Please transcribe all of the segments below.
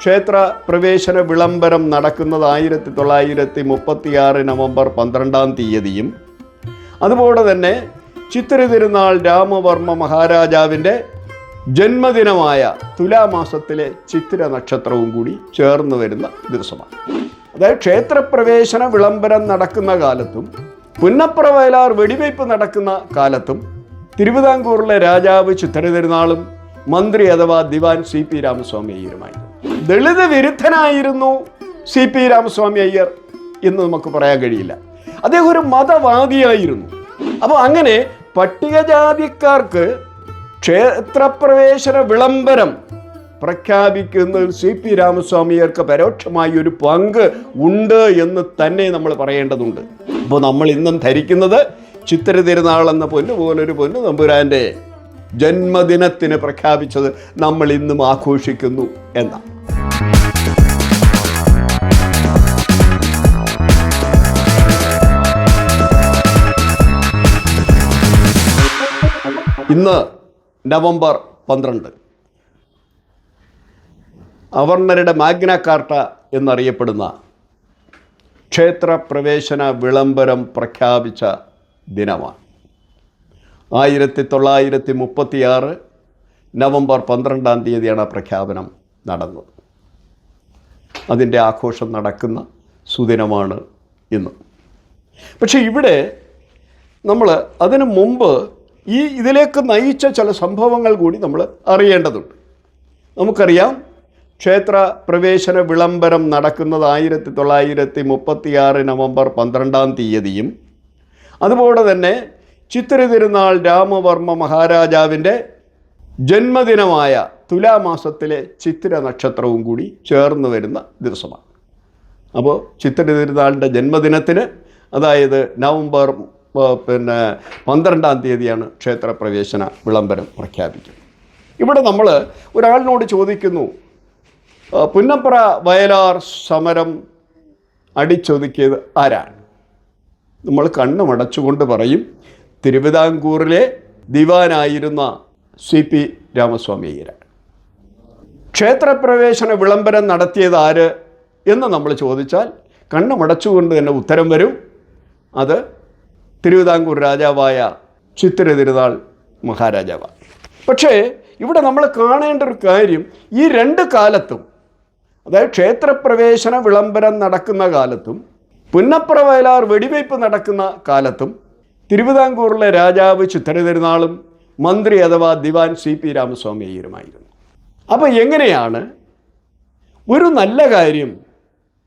ക്ഷേത്ര പ്രവേശന വിളംബരം നടക്കുന്നത് ആയിരത്തി തൊള്ളായിരത്തി മുപ്പത്തിയാറ് നവംബർ പന്ത്രണ്ടാം തീയതിയും അതുപോലെ തന്നെ ചിത്തിര തിരുനാൾ രാമവർമ്മ മഹാരാജാവിന്റെ ജന്മദിനമായ തുലാമാസത്തിലെ ചിത്തിര നക്ഷത്രവും കൂടി ചേർന്ന് വരുന്ന ദിവസമാണ്. അതായത് ക്ഷേത്രപ്രവേശന വിളംബരം നടക്കുന്ന കാലത്തും പുന്നപ്ര വയലാർ വെടിവയ്പ് നടക്കുന്ന കാലത്തും തിരുവിതാംകൂറിലെ രാജാവ് ചിത്തിര തിരുനാളും മന്ത്രി അഥവാ ദിവാൻ സി പി രാമസ്വാമി അയ്യരുമായിരുന്നു. ദളിത് വിരുദ്ധനായിരുന്നു സി പി രാമസ്വാമി അയ്യർ എന്ന് നമുക്ക് പറയാൻ കഴിയില്ല. അദ്ദേഹം ഒരു മതവാദിയായിരുന്നു. അപ്പോൾ അങ്ങനെ പട്ടികജാതിക്കാർക്ക് ക്ഷേത്രപ്രവേശന വിളംബരം പ്രഖ്യാപിക്കുന്നതിൽ സി പി രാമസ്വാമിയർക്ക് പരോക്ഷമായി ഒരു പങ്ക് ഉണ്ട് എന്ന് തന്നെ നമ്മൾ പറയേണ്ടതുണ്ട്. അപ്പോൾ നമ്മൾ ഇന്നും ധരിക്കുന്നത് ചിത്തിര തിരുനാൾ എന്ന പൊന്നു പോലൊരു പൊന്നു നമ്പുരാന്റെ ജന്മദിനത്തിന് പ്രഖ്യാപിച്ചത് നമ്മൾ ഇന്നും ആഘോഷിക്കുന്നു എന്നാണ്. ഇന്ന് നവംബർ പന്ത്രണ്ട്. അവർണരുടെ മാഗ്ന കാർട്ട എന്നറിയപ്പെടുന്ന ക്ഷേത്രപ്രവേശന വിളംബരം പ്രഖ്യാപിച്ച ദിനമാണ്. ആയിരത്തി തൊള്ളായിരത്തി മുപ്പത്തിയാറ് നവംബർ പന്ത്രണ്ടാം തീയതിയാണ് പ്രഖ്യാപനം നടന്നത്. അതിന്റെ ആഘോഷം നടക്കുന്ന സുദിനമാണ് ഇന്ന്. പക്ഷേ ഇവിടെ നമ്മൾ അതിനു മുമ്പ് ഈ ഇതിലേക്ക് നയിച്ച ചില സംഭവങ്ങൾ കൂടി നമ്മൾ അറിയേണ്ടതുണ്ട്. നമുക്കറിയാം ക്ഷേത്ര പ്രവേശന വിളംബരം നടക്കുന്നത് ആയിരത്തി തൊള്ളായിരത്തി മുപ്പത്തിയാറ് നവംബർ പന്ത്രണ്ടാം തീയതിയും അതുപോലെ തന്നെ ചിത്തിര തിരുനാൾ രാമവർമ്മ മഹാരാജാവിന്റെ ജന്മദിനമായ തുലാമാസത്തിലെ ചിത്തിര നക്ഷത്രവും കൂടി ചേർന്ന് വരുന്ന ദിവസമാണ്. അപ്പോൾ ചിത്തിര തിരുനാളിന്റെ ജന്മദിനത്തിന് അതായത് നവംബർ പിന്നെ പന്ത്രണ്ടാം തീയതിയാണ് ക്ഷേത്രപ്രവേശന വിളംബരം പ്രഖ്യാപിക്കുന്നത്. ഇവിടെ നമ്മൾ ഒരാളിനോട് ചോദിക്കുന്നു പുന്നപ്ര വയലാർ സമരം അടിച്ചൊതുക്കിയത് ആരാണ്? നമ്മൾ കണ്ണുമടച്ചുകൊണ്ട് പറയും തിരുവിതാംകൂറിലെ ദിവാനായിരുന്ന സി പി രാമസ്വാമി അയ്യരാണ്. ക്ഷേത്രപ്രവേശന വിളംബരം നടത്തിയത് ആര് എന്ന് നമ്മൾ ചോദിച്ചാൽ കണ്ണുമടച്ചുകൊണ്ട് തന്നെ ഉത്തരം വരും. അത് തിരുവിതാംകൂർ രാജാവായ ചിത്തിര തിരുനാൾ മഹാരാജാവാണ്. പക്ഷേ ഇവിടെ നമ്മൾ കാണേണ്ട ഒരു കാര്യം ഈ രണ്ട് കാലത്തും അതായത് ക്ഷേത്രപ്രവേശന വിളംബരം നടക്കുന്ന കാലത്തും പുന്നപ്ര വയലാർ വെടിവയ്പ് നടക്കുന്ന കാലത്തും തിരുവിതാംകൂറിലെ രാജാവ് ചിത്തിര തിരുനാളും മന്ത്രി അഥവാ ദിവാൻ സി പി രാമസ്വാമി അയ്യരുമായിരുന്നു. അപ്പോൾ എങ്ങനെയാണ്? ഒരു നല്ല കാര്യം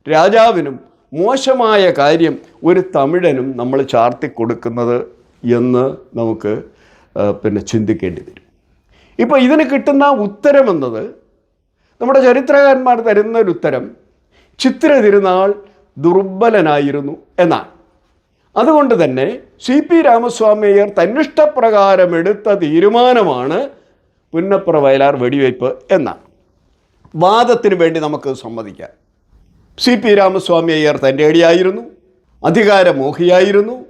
രാജാവിനും മോശമായ കാര്യം ഒരു തമിഴനും നമ്മൾ ചാർത്തി കൊടുക്കുന്നത് എന്ന് നമുക്ക് പിന്നെ ചിന്തിക്കേണ്ടി വരും. ഇപ്പോൾ ഇതിന് കിട്ടുന്ന ഉത്തരമെന്നത് നമ്മുടെ ചരിത്രകാരന്മാർ തരുന്ന ഒരു ഉത്തരം ചിത്ര തിരുനാൾ ദുർബലനായിരുന്നു എന്നാണ്. അതുകൊണ്ട് തന്നെ സി പി രാമസ്വാമിയർ തന്നിഷ്ടപ്രകാരം എടുത്ത തീരുമാനമാണ് പുന്നപ്ര വയലാർ വെടിവയ്പ് എന്നാണ്. വാദത്തിന് വേണ്ടി നമുക്ക് സമ്മതിക്കാം. സി പി രാമസ്വാമി അയ്യർ തന്റെ അടിയായിരുന്നു. അധികാരമോഹിയായിരുന്നു.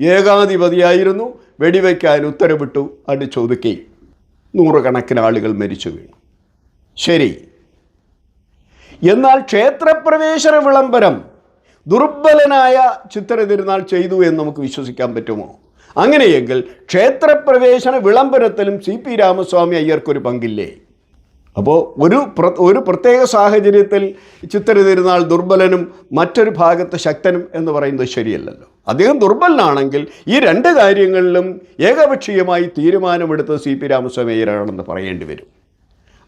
ഏകാധിപതിയായിരുന്നു. വെടിവയ്ക്കാൻ ഉത്തരവിട്ടു അടിച്ചൊതുക്കി നൂറുകണക്കിന് ആളുകൾ മരിച്ചു വീണു. ശരി. എന്നാൽ ക്ഷേത്രപ്രവേശന വിളംബരം ദുർബലനായ ചിത്ര തിരുനാൾ ചെയ്തു എന്ന് നമുക്ക് വിശ്വസിക്കാൻ പറ്റുമോ? അങ്ങനെയെങ്കിൽ ക്ഷേത്രപ്രവേശന വിളംബരത്തിലും സി പി രാമസ്വാമി അയ്യർക്കൊരു പങ്കില്ലേ? അപ്പോൾ ഒരു ഒരു പ്രത്യേക സാഹചര്യത്തിൽ ചിത്തിര തിരുനാൾ ദുർബലനും മറ്റൊരു ഭാഗത്ത് ശക്തനും എന്ന് പറയുന്നത് ശരിയല്ലല്ലോ. അദ്ദേഹം ദുർബലനാണെങ്കിൽ ഈ രണ്ട് കാര്യങ്ങളിലും ഏകപക്ഷീയമായി തീരുമാനമെടുത്തത് സി പി രാമസ്വാമി അയ്യരാണെന്ന് പറയേണ്ടി വരും.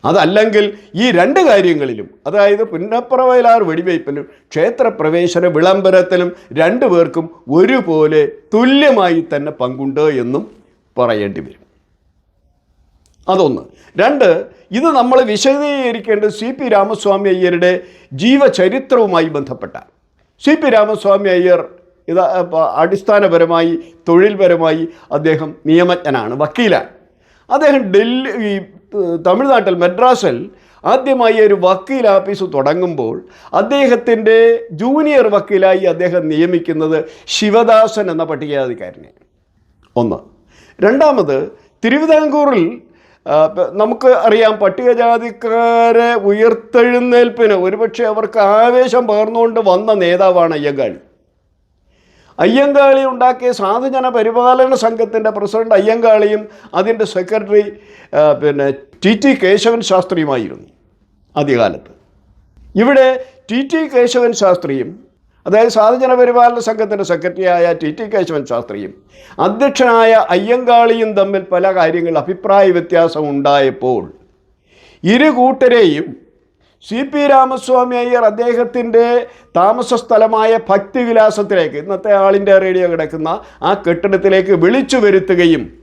അതല്ലെങ്കിൽ ഈ രണ്ട് കാര്യങ്ങളിലും അതായത് പുന്നപ്ര വയലാർ വെടിവയ്പ്പിലും ക്ഷേത്രപ്രവേശന വിളംബരത്തിലും രണ്ടു പേർക്കും ഒരുപോലെ തുല്യമായി തന്നെ പങ്കുണ്ട് എന്നും പറയേണ്ടി വരും. അതൊന്ന്. രണ്ട് ഇത് നമ്മൾ വിശദീകരിക്കേണ്ടത് സി പി രാമസ്വാമി അയ്യരുടെ ജീവചരിത്രവുമായി ബന്ധപ്പെട്ട സി പി രാമസ്വാമി അയ്യർ ഇത് അടിസ്ഥാനപരമായി തൊഴിൽപരമായി അദ്ദേഹം നിയമജ്ഞനാണ് വക്കീലാണ്. അദ്ദേഹം ഡൽഹി തമിഴ്നാട്ടിൽ മദ്രാസിൽ ആദ്യമായി ഒരു വക്കീൽ ആഫീസ് തുടങ്ങുമ്പോൾ അദ്ദേഹത്തിന്റെ ജൂനിയർ വക്കീലായി അദ്ദേഹം നിയമിക്കുന്നത് ശിവദാസൻ എന്ന പട്ടികജാതിക്കാരനെ. ഒന്ന്. രണ്ടാമത് തിരുവിതാംകൂറിൽ നമുക്ക് അറിയാം പട്ടികജാതിക്കാരെ ഉയർത്തെഴുന്നേൽപ്പിന് ഒരുപക്ഷെ അവർക്ക് ആവേശം പകർന്നുകൊണ്ട് വന്ന നേതാവാണ് അയ്യങ്കാളി. അയ്യങ്കാളി ഉണ്ടാക്കിയ സാധുജന പരിപാലന സംഘത്തിന്റെ പ്രസിഡന്റ് അയ്യങ്കാളിയും അതിന്റെ സെക്രട്ടറി പിന്നെ ടി ടി കേശവൻ ശാസ്ത്രിയുമായിരുന്നു ആദ്യകാലത്ത്. ഇവിടെ ടി ടി കേശവൻ ശാസ്ത്രിയും അതായത് സാധുജന പരിപാലന സംഘത്തിന്റെ സെക്രട്ടറിയായ ടി ടി കേശവൻ ശാസ്ത്രിയും അധ്യക്ഷനായ അയ്യങ്കാളിയും തമ്മിൽ പല കാര്യങ്ങളിൽ അഭിപ്രായ വ്യത്യാസം ഉണ്ടായപ്പോൾ ഇരു കൂട്ടരെയും സി പി രാമസ്വാമി അയ്യർ അദ്ദേഹത്തിന്റെ താമസ സ്ഥലമായ ഭക്തിവിലാസത്തിലേക്ക് ഇന്നത്തെ ആളിന്റെ റേഡിയോ കിടക്കുന്ന ആ കെട്ടിടത്തിലേക്ക് വിളിച്ചു വരുത്തുകയും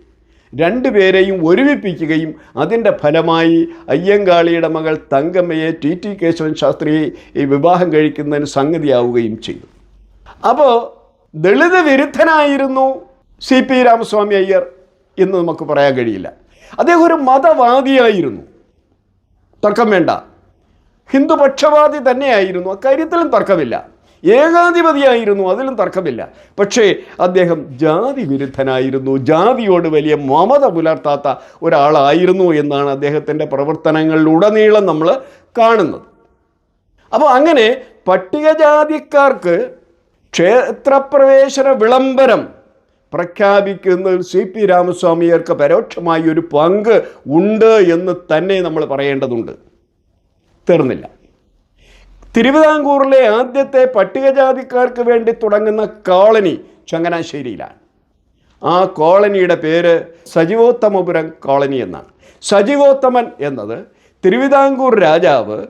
രണ്ടുപേരെയും ഒരുമിപ്പിക്കുകയും അതിന്റെ ഫലമായി അയ്യങ്കാളിയുടെ മകൾ തങ്കമ്മയെ ടി ടി കേശവൻ ശാസ്ത്രിയെ ഈ വിവാഹം കഴിക്കുന്നതിന് സംഗതിയാവുകയും ചെയ്തു. അപ്പോൾ ദളിത് വിരുദ്ധനായിരുന്നു സി പി രാമസ്വാമി അയ്യർ എന്ന് നമുക്ക് പറയാൻ കഴിയില്ല. അദ്ദേഹം ഒരു മതവാദിയായിരുന്നു. തർക്കം വേണ്ട. ഹിന്ദുപക്ഷപാതി തന്നെയായിരുന്നു. അക്കാര്യത്തിലും തർക്കമില്ല. ഏകാധിപതിയായിരുന്നു അതിലും തർക്കമില്ല. പക്ഷേ അദ്ദേഹം ജാതി വിരുദ്ധനായിരുന്നു. ജാതിയോട് വലിയ മമത പുലർത്താത്ത ഒരാളായിരുന്നു എന്നാണ് അദ്ദേഹത്തിന്റെ പ്രവർത്തനങ്ങളിലുടനീളം നമ്മൾ കാണുന്നത്. അപ്പോൾ അങ്ങനെ പട്ടികജാതിക്കാർക്ക് ക്ഷേത്രപ്രവേശന വിളംബരം പ്രഖ്യാപിക്കുന്നതിൽ സി പി രാമസ്വാമിയർക്ക് പരോക്ഷമായി ഒരു പങ്ക് ഉണ്ട് എന്ന് തന്നെ നമ്മൾ പറയേണ്ടതുണ്ട്. തീർന്നില്ല. തിരുവിതാംകൂറിലെ ആദ്യത്തെ പട്ടികജാതിക്കാർക്ക് വേണ്ടി തുടങ്ങുന്ന കോളനി ചങ്ങനാശ്ശേരിയിലാണ്. ആ കോളനിയുടെ പേര് സജീവോത്തമപുരം കോളനി എന്നാണ്. സജീവോത്തമൻ എന്നത് തിരുവിതാംകൂർ രാജാവ്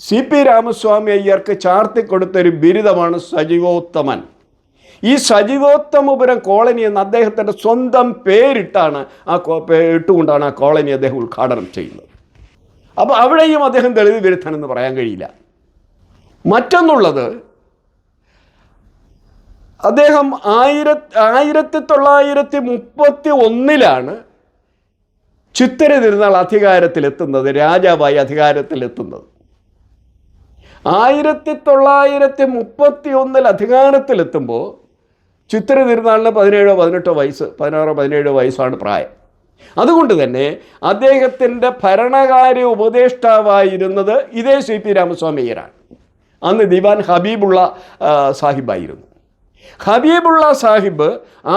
സി പി രാമസ്വാമി അയ്യർക്ക് ചാർത്തിക്കൊടുത്തൊരു ബിരുദമാണ് സജീവോത്തമൻ. ഈ സജീവോത്തമപുരം കോളനി എന്ന് അദ്ദേഹത്തിന്റെ സ്വന്തം പേരിട്ടാണ് ആ ഇട്ടുകൊണ്ടാണ് ആ കോളനി അദ്ദേഹം ഉദ്ഘാടനം ചെയ്യുന്നത്. അപ്പോൾ അവിടെയും അദ്ദേഹം തെളിവ് വിരുദ്ധൻ പറയാൻ കഴിയില്ല. മറ്റൊന്നുള്ളത് അദ്ദേഹം ആയിര ആയിരത്തി തൊള്ളായിരത്തി മുപ്പത്തി ഒന്നിലാണ് ചിത്തിര തിരുനാൾ അധികാരത്തിലെത്തുന്നത് രാജാവായി അധികാരത്തിലെത്തുന്നത്. ആയിരത്തി തൊള്ളായിരത്തി മുപ്പത്തി ഒന്നിൽ അധികാരത്തിലെത്തുമ്പോൾ ചിത്തിര തിരുനാളിന് പതിനേഴോ പതിനെട്ടോ വയസ്സ് പതിനാറോ പതിനേഴോ വയസ്സാണ് പ്രായം. അതുകൊണ്ട് തന്നെ അദ്ദേഹത്തിന്റെ ഭരണകാര്യ ഉപദേഷ്ടാവായിരുന്നത് ഇതേ സി പി രാമസ്വാമി അയ്യരാണ്. അന്ന് ദിവാൻ ഹബീബുള്ള സാഹിബായിരുന്നു. ഹബീബുള്ള സാഹിബ്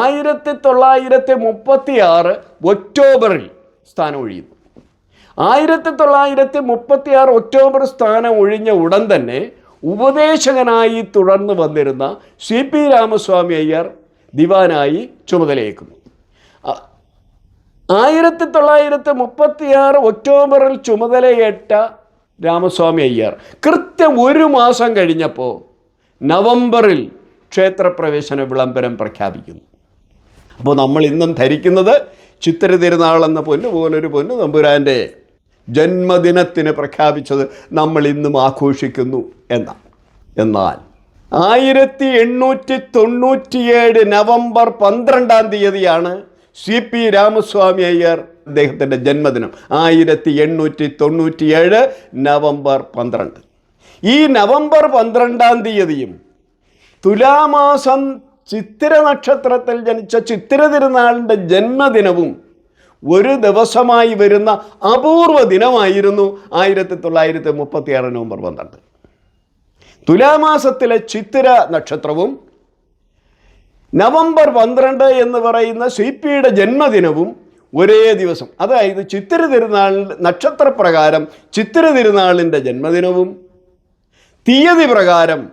ആയിരത്തി തൊള്ളായിരത്തി മുപ്പത്തി ആറ് ഒക്ടോബറിൽ സ്ഥാനം ഒഴിയുന്നു ആയിരത്തി തൊള്ളായിരത്തി മുപ്പത്തി ആറ് ഒക്ടോബർ സ്ഥാനം ഒഴിഞ്ഞ ഉടൻ തന്നെ ഉപദേശകനായി തുടർന്ന് വന്നിരുന്ന സി പി രാമസ്വാമി അയ്യർ ദിവാനായി ചുമതലയേക്കുന്നു ആയിരത്തി തൊള്ളായിരത്തി മുപ്പത്തിയാറ് ഒക്ടോബറിൽ ചുമതലയേറ്റ രാമസ്വാമി അയ്യർ. കൃത്യം ഒരു മാസം കഴിഞ്ഞപ്പോൾ നവംബറിൽ ക്ഷേത്രപ്രവേശന വിളംബരം പ്രഖ്യാപിക്കുന്നു. അപ്പോൾ നമ്മൾ ഇന്നും ധരിക്കുന്നത് ചിത്തിര തിരുനാളെന്ന പൊന്നു പോലൊരു പൊന്നു നമ്പുരാന്റെ ജന്മദിനത്തിന് പ്രഖ്യാപിച്ചത് നമ്മൾ ഇന്നും ആഘോഷിക്കുന്നു എന്നാണ്. എന്നാൽ ആയിരത്തി എണ്ണൂറ്റി തൊണ്ണൂറ്റിയേഴ് നവംബർ പന്ത്രണ്ടാം തീയതിയാണ് സി പി രാമസ്വാമി അയ്യർ അദ്ദേഹത്തിന്റെ ജന്മദിനം ആയിരത്തി എണ്ണൂറ്റി തൊണ്ണൂറ്റിയേഴ് നവംബർ പന്ത്രണ്ട്. ഈ നവംബർ പന്ത്രണ്ടാം തീയതിയും തുലാമാസം ചിത്തിര നക്ഷത്രത്തിൽ ജനിച്ച ചിത്തിര തിരുനാളിന്റെ ജന്മദിനവും ഒരു ദിവസമായി വരുന്ന അപൂർവ ദിനമായിരുന്നു ആയിരത്തി തൊള്ളായിരത്തി മുപ്പത്തി ആറ് നവംബർ പന്ത്രണ്ട്. തുലാമാസത്തിലെ ചിത്തിര നക്ഷത്രവും നവംബർ പന്ത്രണ്ട് എന്ന് പറയുന്ന സി പിയുടെ ജന്മദിനവും ഒരേ ദിവസം. അതായത് ചിത്തിര തിരുനാളിന്റെ നക്ഷത്രപ്രകാരം ചിത്തിര തിരുനാളിന്റെ ജന്മദിനവും തീയതി പ്രകാരം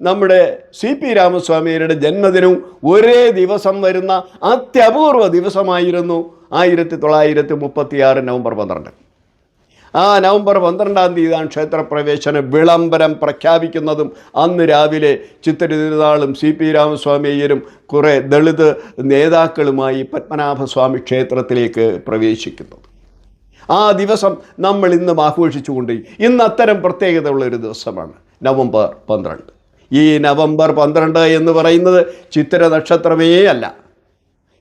നമ്മുടെ സി പി രാമസ്വാമിയുടെ ജന്മദിനവും ഒരേ ദിവസം വരുന്ന അത്യപൂർവ ദിവസമായിരുന്നു ആയിരത്തി തൊള്ളായിരത്തി മുപ്പത്തിയാറ് നവംബർ പന്ത്രണ്ട്. ആ നവംബർ പന്ത്രണ്ടാം തീയതിയാണ് ക്ഷേത്രപ്രവേശന വിളംബരം പ്രഖ്യാപിക്കുന്നതും അന്ന് രാവിലെ ചിത്തിര തിരുനാളും സി പി രാമസ്വാമി അയ്യരും കുറേ ദളിത് നേതാക്കളുമായി പത്മനാഭസ്വാമി ക്ഷേത്രത്തിലേക്ക് പ്രവേശിക്കുന്നു. ആ ദിവസം നമ്മൾ ഇന്നും ആഘോഷിച്ചുകൊണ്ട് ഇന്ന് അത്തരം പ്രത്യേകതയുള്ള ഒരു ദിവസമാണ് നവംബർ പന്ത്രണ്ട്. ഈ നവംബർ പന്ത്രണ്ട് എന്ന് പറയുന്നത് ചിത്തിര നക്ഷത്രമേ അല്ല.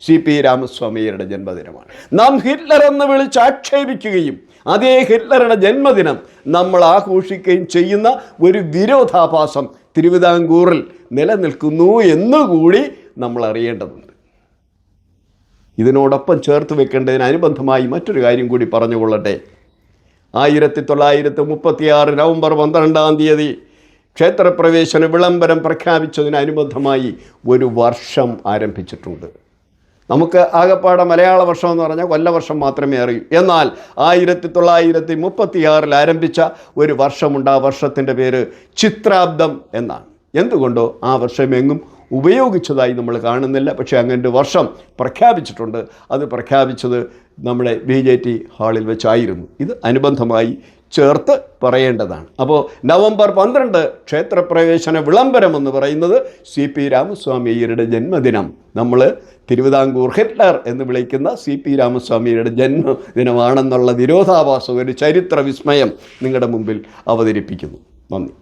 സി പി രാമസ്വാമിയുടെ ജന്മദിനമാണ്. നാം ഹിറ്റ്ലർ എന്ന് വിളിച്ച് ആക്ഷേപിക്കുകയും അതേ ഹിറ്റ്ലറുടെ ജന്മദിനം നമ്മൾ ആഘോഷിക്കുകയും ചെയ്യുന്ന ഒരു വിരോധാഭാസം തിരുവിതാംകൂറിൽ നിലനിൽക്കുന്നു എന്നുകൂടി നമ്മൾ അറിയേണ്ടതുണ്ട്. ഇതിനോടൊപ്പം ചേർത്ത് വെക്കേണ്ടതിന് അനുബന്ധമായി മറ്റൊരു കാര്യം കൂടി പറഞ്ഞുകൊള്ളട്ടെ. ആയിരത്തി തൊള്ളായിരത്തി മുപ്പത്തിയാറ് നവംബർ പന്ത്രണ്ടാം തീയതി ക്ഷേത്രപ്രവേശന വിളംബരം പ്രഖ്യാപിച്ചതിനനുബന്ധമായി ഒരു വർഷം ആരംഭിച്ചിട്ടുണ്ട്. നമുക്ക് ആകപ്പാടെ മലയാള വർഷം എന്ന് പറഞ്ഞാൽ കൊല്ലവർഷം മാത്രമേ അറിയൂ. എന്നാൽ ആയിരത്തി തൊള്ളായിരത്തി മുപ്പത്തിയാറിൽ ആരംഭിച്ച ഒരു വർഷമുണ്ട്. ആ വർഷത്തിന്റെ പേര് ചിത്രാബ്ദം എന്നാണ്. എന്തുകൊണ്ടോ ആ വർഷം എങ്ങും ഉപയോഗിച്ചതായി നമ്മൾ കാണുന്നില്ല. പക്ഷേ അങ്ങനെ ഒരു വർഷം പ്രഖ്യാപിച്ചിട്ടുണ്ട്. അത് പ്രഖ്യാപിച്ചത് നമ്മുടെ ബി ജെ ടി ഹാളിൽ വെച്ചായിരുന്നു. ഇത് അനുബന്ധമായി ചേർത്ത് പറയേണ്ടതാണ്. അപ്പോൾ നവംബർ പന്ത്രണ്ട് ക്ഷേത്രപ്രവേശന വിളംബരം എന്ന് പറയുന്നത് സി പി രാമസ്വാമി അയ്യരുടെ ജന്മദിനം. നമ്മൾ തിരുവിതാംകൂർ ഹിറ്റ്ലർ എന്ന് വിളിക്കുന്ന സി പി രാമസ്വാമിയുടെ ജന്മദിനമാണെന്നുള്ള വിരോധാഭാസം ഒരു ചരിത്ര വിസ്മയം നിങ്ങളുടെ മുമ്പിൽ അവതരിപ്പിക്കുന്നു. നന്ദി.